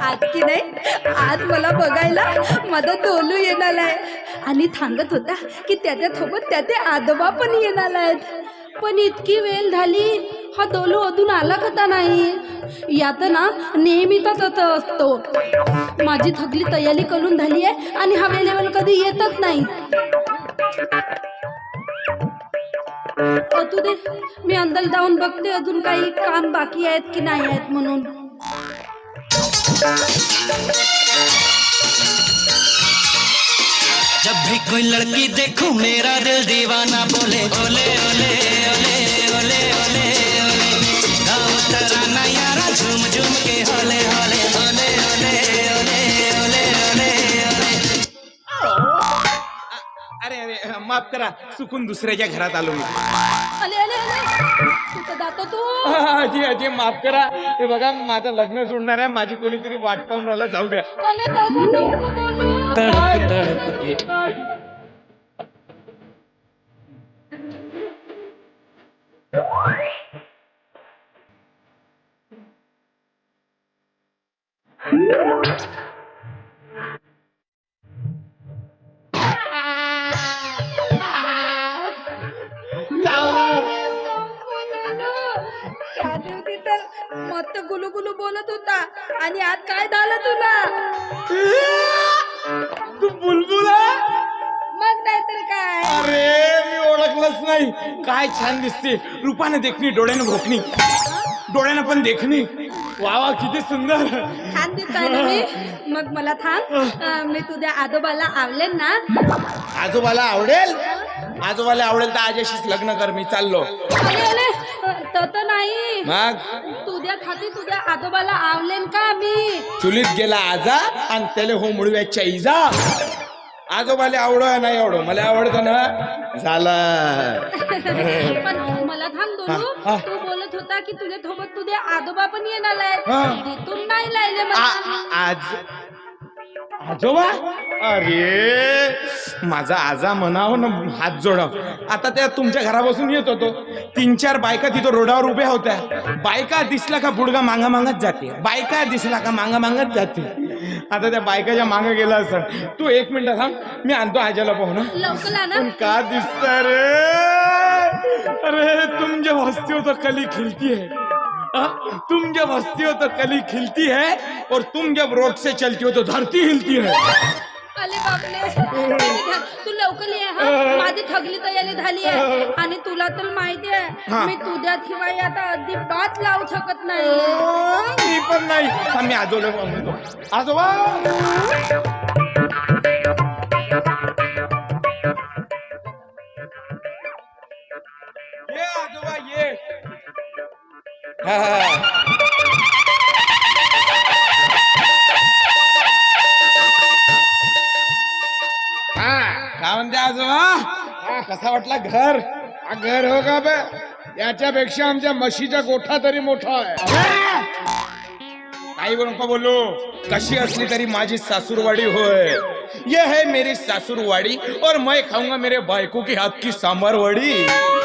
आज की नाही? आज मला बघायला माझा दोलू येणार आहे. आणि थांबत होता की त्याच्या सोबत त्याचे आजोबा पण येणार आहेत. पण इतकी वेळ झाली हा दोलू अजून आला कसा नाही? यात ना नेहमीचाच असं असतो. माझी थकली तयारी करून झाली आहे आणि हा वेळेवर कधी येतच नाही. तू दे मी अंदर जाऊन बघते अजून काही काम बाकी आहेत की नाही आहेत म्हणून जब भी कोई लड़की देखूँ, मेरा दिल दीवाना बोले ओले ओले ओले माफ करा चुकून दुसऱ्याच्या घरात आलो मी अले अले अले कुठं जातो तू अजी अजी माफ करा हे बघा माझं लग्न सोडणार आहे माझी कोणीतरी वाट पाहून राहिला जाऊ द्या अले छान दिसते. रूपाने देखणी डोळ्यानं भोकणी. डोळ्यानं पण देखणी. वा वा किती सुंदर. छान दिसताय ना मी? मग मला थांब. अं, मी तुझ्या आजोबाला आवलेन ना? आजोबाला आवडेल? आजोबाला आवडेल तर आजशीच लग्न कर मी चाललो. अरे अरे तर तर नाही. मग? तुझ्या खाती तुझ्या आजोबाला आवलेन का मी? चुलीत गेला आजा आणि त्याला हो मुळव्याच्या इजा. आजोबाला आवडो नाही आवडो? मला आवडतं ना. झालं. पण मला थांब दोनू. हा. तू बोलत होता की तुझ्या सोबत तुझे आजोबा पण येणार हा. तिथून नाही लायले आ- आज आजोबा? अरे माझा आजा म्हणाव ना हात जोडाव. आता त्या तुमच्या घरापासून येत होतो. तीन चार बायका तिथं रोडावर उभ्या होत्या. बायका दिसला का बुडगा मांगा मागत जाते. बायका दिसला का मांगा मागत जाते. आता त्या बायकाच्या मागे गेला असत तू एक मिनिट थांब मी आणतो आजाला पाहू ना लवकर आना पण का दिसत रे? अरे तुम जब हस्ती हो तो कली खिलती है. आ? तुम जब हंसती हो तो कली खिलती है और तुम जब रोड से चलती हो तो धरती हिलती है. अरे बापले तू लवकर ये हा. माझी थगली तयारी झाली आहे. आणि तुला तर माहिती आहे. मी तुझ्या शिवाय आता अजिबात लावू शकत नाही. मी पण नाही. हा, मी आजोला. आजोबा! ये आजोबा ये. हा, हा. हा, कसा वाटला घर? हा घर हो का बे? याच्यापेक्षा आमच्या म्हशीचा गोठा तरी मोठा आहे. काही बोल नको बोलू. कशी असली तरी माझी सासूरवाडी होय. ये है मेरी सासूरवाडी और मैं खाऊंगा मेरे बायको की हाथ की सांबार वडी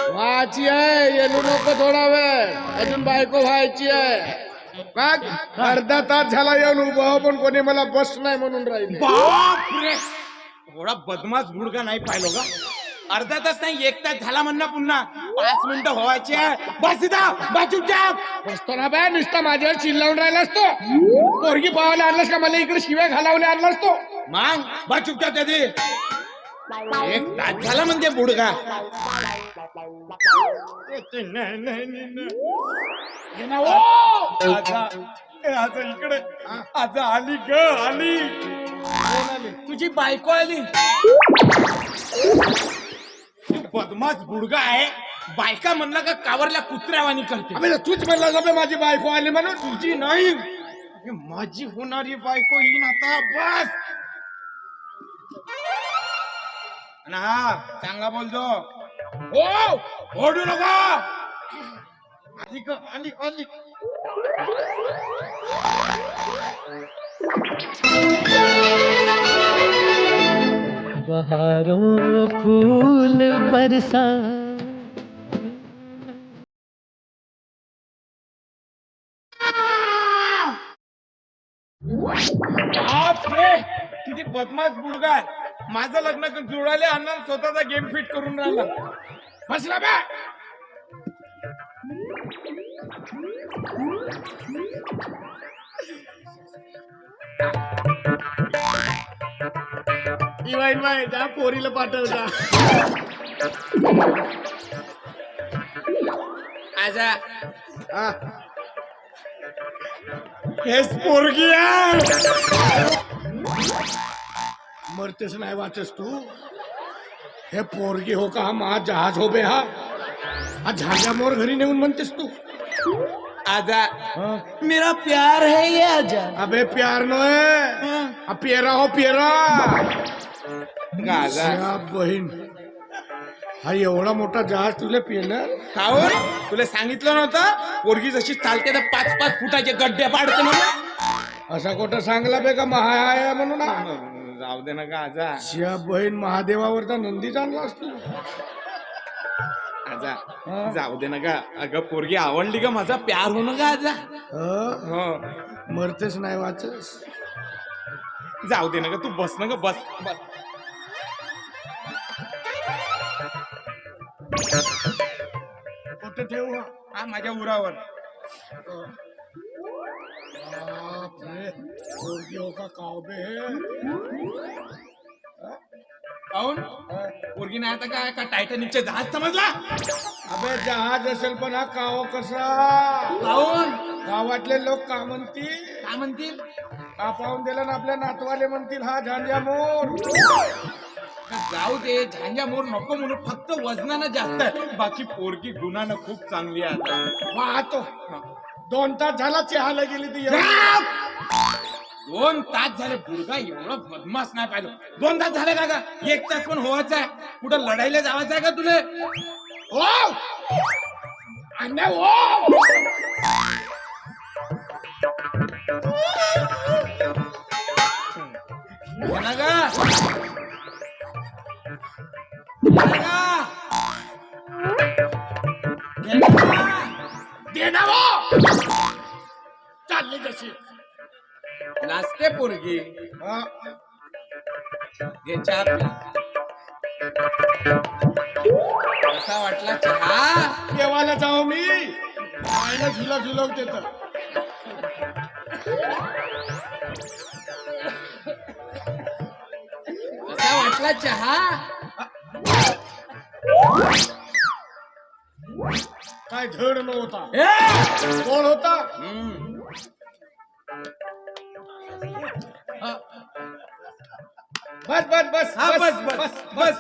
व्हायची आहे येलू नको थोडा वेळ. अजून बायको व्हायची आहे. मग अर्धा तास झाला येऊन उभं हो, पण कोणी मला बस नाही म्हणून राहिले. थोडा बदमाश गुडगा नाही पाहिलो का अर्धा तास नाही एक तास झाला म्हणणं पुन्हा. पाच मिनिटं व्हायचे. बस इथं चुपचाप. बसतो ना बे नुसता माझ्यावर चिल्लावून राहिलास तो पोरगी पावायला आणलास का? मला इकडे शिव्या घालावल्या आणलास तो मग चुपचाप त्याची. एक तास झाला म्हणजे बुडगा. इकडे. आजा आली ग आली. तुझी बायको आली. तू बदमाश बुडगा आहे. बायका म्हणला का कावरल्या कुत्र्यावानी करते. अबे, तूच म्हणला का माझी बायको आली म्हणून. तुझी नाही. अरे, माझी होणारी बायको येईन आता बस. आणि हा चांगला बोलतो. हो ओढू नका. आली ग आली आली. बहारों फूल बरसा बापरे किती बदमाश मुलगा माझं लग्न जुळाले अण्णा स्वतःचा गेम फिट करून राहिला. बसला बा. Thank you. इवाईन बाई जा पोरीला पाठवता. आजा. हा. हेच पोरगी आहे. मरतेस नाही वाचस तू? हे पोरगी हो का? हा महा जहाज हो बे हा. हा झांजा मोर घरी नेऊन म्हणतेस तू. आजा. हा? मेरा प्यार है ये आजा. अबे प्यार नोय हा. पेरा हो पेरा गाजा या बहीण. हा एवढा मोठा जहाज तुला पेलं कावर तुला सांगितलं नव्हतं? पोरगी जशी चालते तर पाच पाच फुटाचे गड्डे पाडते म्हणून? असा कुठं सांगला बे का महा आहे म्हणून? हा? जाऊ दे ना गाजा शिया बहीण महादेवावरचा नंदीच आणलास तू. आजा जाऊ दे ना गा. अगं पोरगी आवडली का माझा प्यार होणं का आजा. ह? हो. मरतेस नाही वाचस. जाऊ दे ना ग तू बस ना ग बस बस. ठेवू हा? माझ्या उरावर. हो का काव बे हे? काऊन पोरगी नाही आता काय का टायटॅनिकचे जहाज समजला? अबे जहाज असेल पण हा काव कसा? काऊन गावातले लोक का म्हणतील? काय म्हणतील? का पाहून दिला ना आपल्या नातवाले म्हणतील हा झांजा मोर. जाऊ दे झांजा मोर नको म्हणून फक्त वजनानं जास्त आहे. बाकी पोरगी गुणानं खूप चांगली आहे आता. वाहतो. हा. दोन तास झाला चहाला गेली ती. एवढी. दोन तास झाले बुडगा एवढा बदमाश नाही पाहिलं. दोन तास झाले का गा? एक तास पण व्हायचा आहे. कुठं लढाईला जावायचं आहे का तुले? ओ! ओ! घे ना गा? चालली जशी लाजते पोरगी प्या. कसा वाटला चहा? देवाला जाऊ मी. आईला झुला झुलवते तर. कसा वाटला चहा? काय धड नव्हता कोण होता बस बस बस हा बस बस बस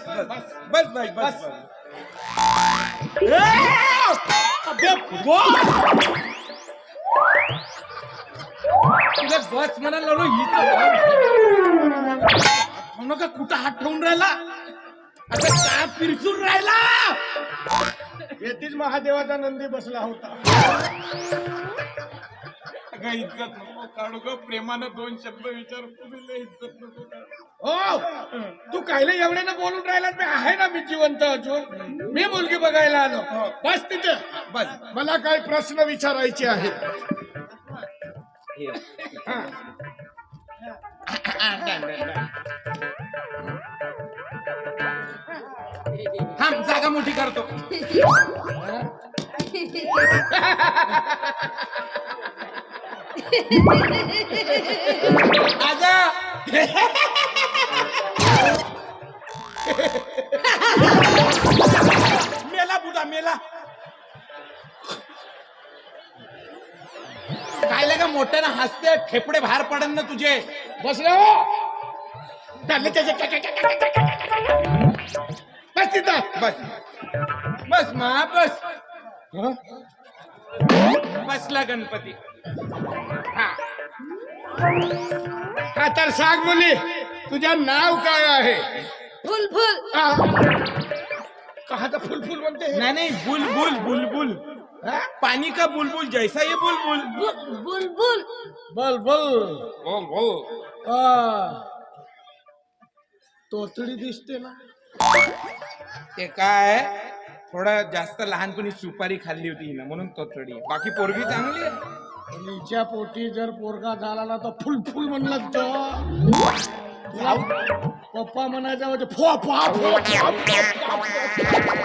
बस बस बस तुला बस म्हणाला हिचं नका कुठं हात ठेवून राहिला काय पिरसून राहिला? येथीच महादेवाचा नंदी बसला होता. अगं इज्जत नको काढू ग. प्रेमानं दोन शब्द विचार तुला इज्जत नको काढू. हो तू कायले एवढ्यानं बोलून राहिला मी आहे ना मी जिवंत अजून. मी मुलगी बघायला आलो. बस तिथे. बस. मला काही प्रश्न विचारायचे आहेत. हा. थांब जागा मोठी करतो. आजा. मेला बुडा मेला. काय का मोठ्यानं हसते ठेपडे बाहेर पडन ना तुझे? बसले हो. त्याचे. बस तिथं. बस. बस मा बस. हं? बसला गणपती. हा. तर सांग मुली तुझं नाव काय आहे? फुल फुल हा. कहाचा फुलफुल म्हणते नाही नाही बुलबुल बुलबुल. हा? पानी का बुलबुल? जैसा ये बुलबुल. बुल बुल बुल बोल बोल बोल बोल. हा. तोतडी दिसते ना. ते काय थोडं जास्त लहानपणी सुपारी खाल्ली होती हिनं म्हणून तोतडी बाकी पोरगी चांगली आहे? हिच्या पोटी जर पोरगा झाला ना तर फुल फुल म्हणलं तुला पप्पा म्हणायचा म्हणजे फो फो फो, फो, फो, फो.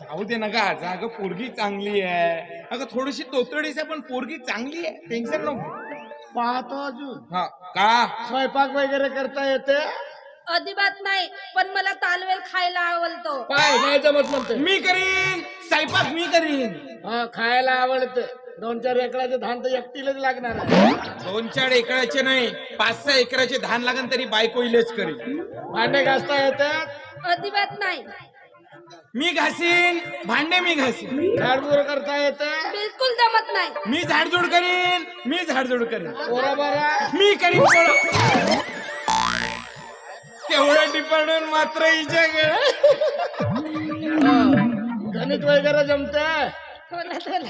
जाऊ दे ना का अगं पोरगी चांगली आहे. अगं थोडीशी तोतडीच आहे पण पोरगी चांगली आहे. टेन्शन नको. पाहतो अजून. हा का? स्वयंपाक वगैरे करता येते अजिबात नाही पण मला तालवेल खायला आवडतो. पाय नाही जमत म्हणते मी करीन स्वयंपाक मी करीन. हा खायला आवडते. दोन चार एकराचे धान तर एकटीलाच लागणार आहे. दोन चार एकराचे नाही पाच सहा एकराचे धान लागन तरी बायको इलेच करीन. भांडे घासता येतात? अजिबात नाही. मी घासीन भांडे मी घासीन. झाडझूड करता येते? बिलकुल जमत नाही. मी झाडझूड करीन मी झाडझूड करीन. पोरा बरा मी करीन पोरं. तेवढं डिपार्टमेंट मात्र हिच्याकडे गणित वगैरे जमते थोडं थोडं.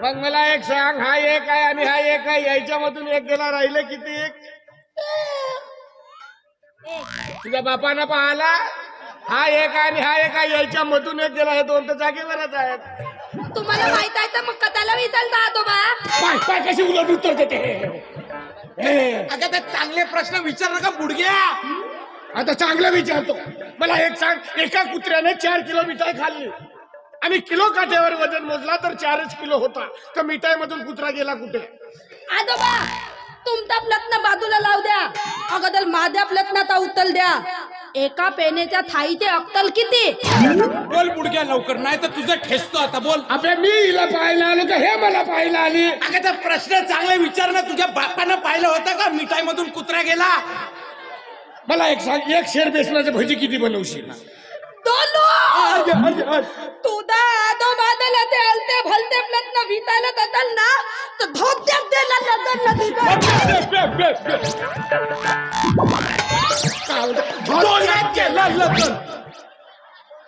मग मला एक सांग हा एक आहे आणि हा एक आहे. याच्यामधून एक गेला राहिले किती तुझ्या बापानं पाहाला? हा एक आहे आणि हा एक आहे. याच्या मधून एक गेला हे दोन तर जागेवरच आहेत. तुम्हाला माहीत आहे तर मग कथाला विचारता आजोबा पाय पाय कशी उलट उत्तर देते? हे. अगं त्या चांगले प्रश्न विचार नका बुडग्या. आता चांगलं विचारतो. मला एक सांग एका कुत्र्याने चार किलो मिठाई खाल्ली. आणि किलो काट्यावर वजन मोजला तर चारच किलो होता. तर मिठाई मधून कुत्रा गेला कुठे? आजोबा तुमचा प्रश्न बाजूला लावू द्या. अगोदर माझ्या प्रश्नाचा उत्तर द्या. एका पेनेच्या थाईचे अक्कल किती? बोल बुडग्या लवकर नाही तर तुझं ठेसतो आता बोल. अबे मी हिला पाहायला आलो का? हे मला पाहायला आली. अगं त्या प्रश्न चांगले विचार ना तुझ्या बापानं पाहिलं होतं का? मिठाई मधून कुत्रा गेला? मला एक सांग एक शेर बेसनाचे भजी किती बनवशील? ते भलते ना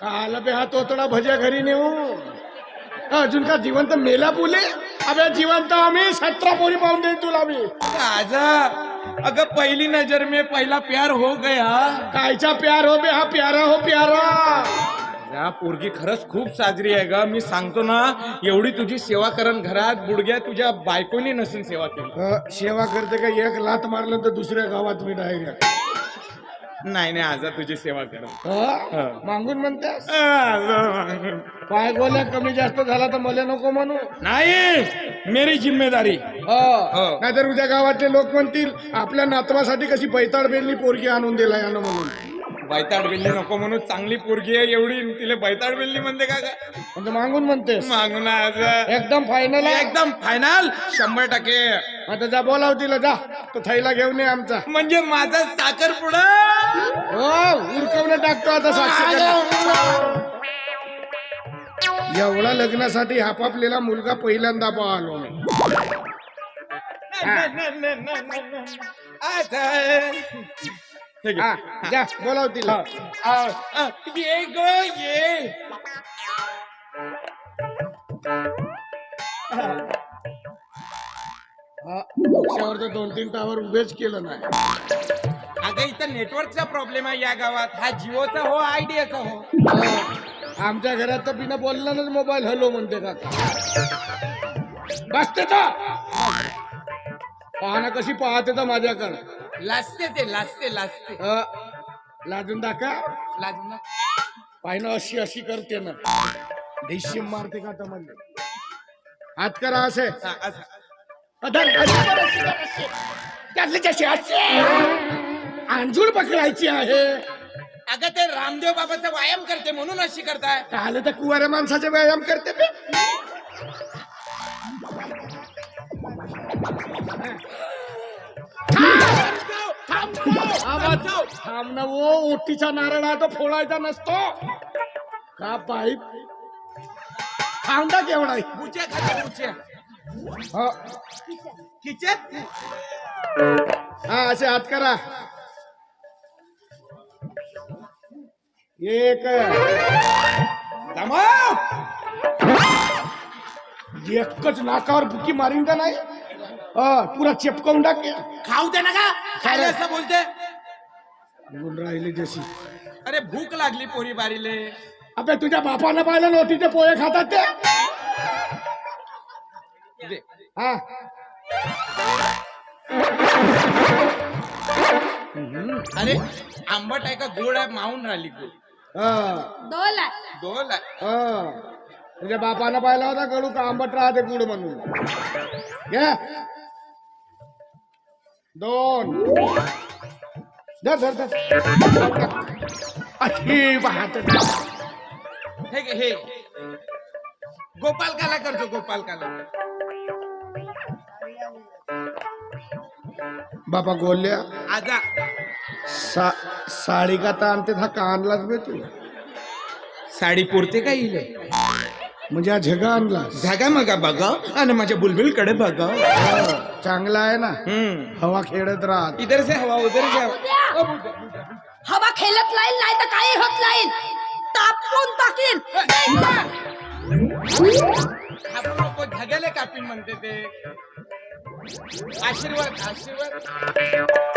काल बे हा तोतडा भज्या घरी नेऊ अजून का जिवंत मेला बोले अबे जिवंत आम्ही सतरा पोरी पाहून देईन तुला मी. राजा अगं पहिली नजर में पहिला प्यार हो गया। कायचा प्यार हो बे हा प्यारा हो प्यारा. या पोरगी खरंच खूप साजरी आहे ग. मी सांगतो ना एवढी तुझी सेवा करण घरात बुडग्या तुझ्या बायकोनी नसून सेवा केली. अ, सेवा करते का? एक लात मारलं तर दुसऱ्या गावात मी डायरेक्ट. नाही नाही आजा तुझी सेवा कर मागून म्हणतेस? पाय गोल्या कमी जास्त झाला तर मला नको म्हणू. नाही मेरी जिम्मेदारी. हो. हो. नाहीतर उद्या गावातले लोक म्हणतील आपल्या नातवासाठी कशी बैताळ बेलनी पोरगी आणून दिला यानं म्हणून. बैताड बिल्ली नको म्हणून चांगली पोरगी आहे एवढी तिला बैताड बिल्ली म्हणते का काय म्हणजे मागून म्हणतेस? मागून आज. एकदम फायनल आहे? एकदम फायनल शंभर टक्के. आता जा बोलाव तिला जा. तो थैला घेऊन ये आमचा. म्हणजे माझा साखर पुडा हो उरकवणं टाकतो आता साक्षी एवढा लग्नासाठी हापापलेला मुलगा पहिल्यांदा पाहलो मी. हा, जा बोलाव तिला. ये ग ये. हा, पक्षावर तर दोन तीन टावर उभेच केलं नाही. अगं इथं नेटवर्कचा प्रॉब्लेम आहे या गावात. हा जिओचा हो आयडियाचा हो. हा, आमच्या घरात तर बिना बोलल्यानंच मोबाईल हॅलो म्हणते का? बसते तर. पाहणं कशी पाहते तर माझ्याकडे. लाजते ते लाजते लाजते. अ, लाजून दाखा लाजून पाहिनं अशी अशी करते ना. ढिशीम मारते का तर म्हणले? हात करा असे. हा, असं. अधर. त्यातले अंजूळ पकडायची आहे. अगं ते रामदेव बाबाचा व्यायाम करते म्हणून अशी करताय. काल तर कुवाऱ्या माणसाचे व्यायाम करते बे. आवाज थांब ना वो ओटीचा नारळ आहे तो फोडायचा नसतो. का पाईप? थांबता केवढा खाते हा. खिचत? हा असे हात करा. एक. एकच नाकावर बुकी मारीन का नाही? पुरा चिपकवून टाक. खाऊ दे ना का खायला असं बोलते. बोल राहिले जशी. अरे भूक लागली पोरी बारीले. अबे तुझ्या बापानं पाहिलं नोटीचे पोहे खातात ते. हा. अरे आंबट आहे का? गोड आहे मावून राहिली गोड. हा. आहे आहे हा. तुझ्या बापानं पाहिला होता कडू का आंबट राहते गुड म्हणून. घ्या दोन. धर धर धर. अशी वाहत हे घे, हे. गोपाल काला करतो गोपाल काला बापा गोल्या. आजा. सा साडी का तर आणते हा का आणलाच बे तू. साडी पुरते का इले? म्हणजे हा झगा आणलास. जागा मगा बघा आणि माझ्या बुलबुलकडे बघा. चांगला आहे ना? हम्म. हवा खेळत राहत. इधर से हवा उधर से हवा. खेळत लाईल नाही तर काही होत लाईल तापून टाकीन. आपण झग्याले कापीन म्हणते ते. आशीर्वाद आशीर्वाद.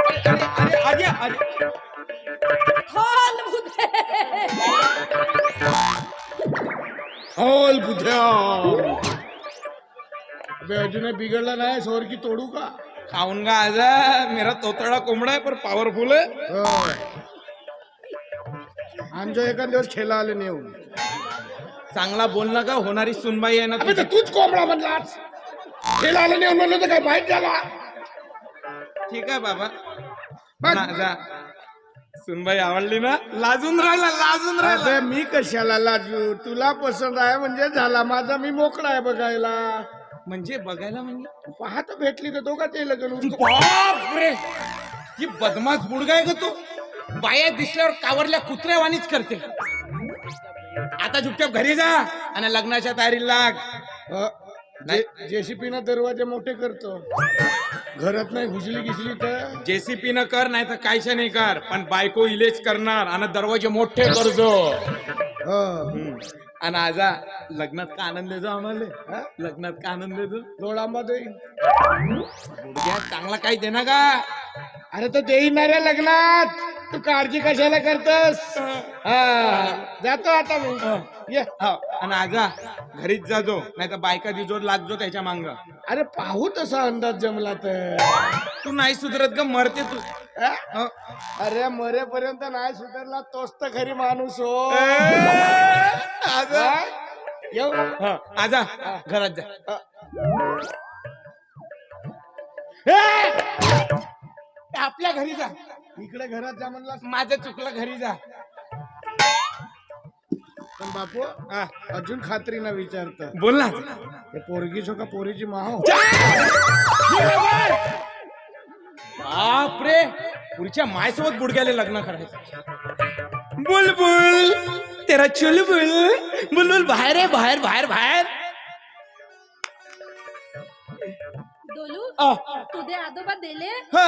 बुधे. अबे अजूनही बिघडला नाही सोर की तोडू का? खाऊंगा आजा? मेरा तोतड़ा कोंबडा है पर पावरफुल है। हो. आमच्या एका दिवस खेळा आले नेऊन चांगला बोल ना का होणारी सुनबाई आहे ना अबे तुझी. तूच कोंबडा म्हणलास खेळा आले नेऊन म्हणलं तर काय माहीत झाला ठीक आहे बाबा. सुनबाई आवडली ना? लाजून राहिला लाजून राहिला. मी कशाला लाजू? तुला पसंत आहे म्हणजे झाला. माझा मी मोकळा आहे बघायला. म्हणजे बघायला म्हणजे पाहत भेटली तर दोघा ते लग्न बाप रे ही बदमाश बुडगा आहे का तू. बाया दिसल्यावर कावरल्या कुत्र्यावानीच करते. आता चुपचाप घरी जा आणि लग्नाच्या तयारीला लाग. जेसीपी ना दरवाजे मोठे करतो. घरात नाही घुसली घुसली तर? जेसीपी न कर नाही तर कायशा नाही कर. पण बायको इलेच करणार आणि दरवाजे मोठे करजो हो. आणि आजा लग्नात का आनंद देतो आम्हाला? लग्नात का आनंद देतो? दोड आंबा देईन. चांगला काही दे ना का? अरे तो देईन ना रे लग्नात. तू काळजी कशाला करतस? हा जातो आता मी. ये. हो, आणि आजा घरीच जाजो नाही तर बायका दिजोड लागजो त्याच्या मांग. अरे पाहू तसा अंदाज जमला तर. तू नाही सुधरत ग मरते तू. हा? हो. अरे मरेपर्यंत नाही सुधारला तोच तर खरी माणूस हो. आजा. हा? येऊ. हा, आजा घरात जा. ए, आपल्या घरी जा. इकडे घरात जा म्हणला माझं चुकलं घरी जा. पण बापू हा, अजून खात्रीनं विचारत. बोल ना. हे पोरगी छो का पोरीची माहो बापरे! पुढच्या मायसोबत गुडघ्याले लग्न करायचं. बुलबुल तेरा चुलबुल. बुलबुल बाहेर आहे बाहेर बाहेर बाहेर. डोलू अ, तुझे आजोबा दिले? हा.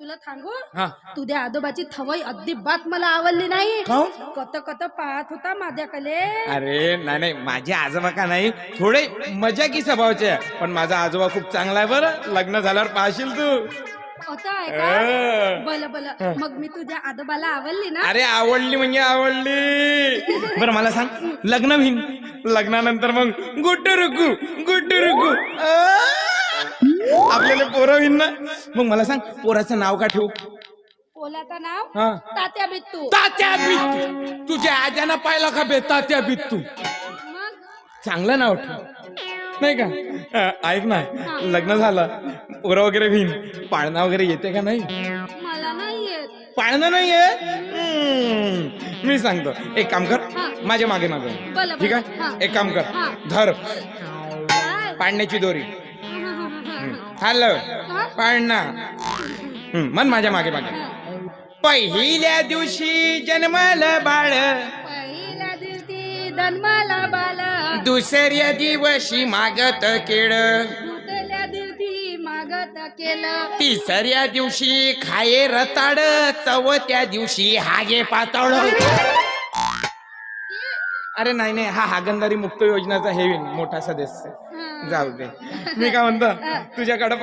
तुला सांगू हा. तुझ्या आजोबाची थवई अजिबात मला आवडली नाही. काहून? कत कत पाहत होता माझ्याकडे अरे नाही नाही माझे आजोबा का नाही? थोडे मजा की स्वभावचे आहे. पण माझा आजोबा खूप चांगला आहे बरं. लग्न झाल्यावर पाहशील तू. होता आहे का? अ. बल बल मग मी तुझ्या आजोबाला आवडली ना? अरे आवडली म्हणजे आवडली. बरं मला सांग. लग्न होईन लग्नानंतर मग गुड्डू रुकू गुड्डू रुकू आपल्याला पोरं होईन ना. मग मला सांग पोराचं नाव का ठेवू? ओलाचं नाव? हा. तात्या बित्तू तात्या बित्तू तुझ्या आजानं पाहिलं का बे तात्या बित्तू मग? चांगलं नाव ठेव. नाही का? अ, ऐक ना लग्न झालं पोरं वगैरे होईन. पाळणा वगैरे येते का नाही? मला नाही येत. पाळणं नाहीये हम्म, मी सांगतो. एक काम कर हा. माझ्या मागे मागे. ठीक. आहे. एक काम कर. हा. धर. काय? पाळण्याची दोरी? हॅलो. पाळणा. मन माझ्या मागे मागे. पहिल्या दिवशी जन्माला बाळ. पहिल्या दिवशी जन्माला बाल दुसऱ्या दिवशी मागत केळ. दुसऱ्या दिवशी मागत केलं तिसऱ्या दिवशी खाये रताड चौथ्या दिवशी हागे पातळ. अरे नाही नाही हा हागंदारी मुक्त योजनाचा हे मोठा सदस्य. जाऊ दे. मी काय म्हणतो तुझ्याकडे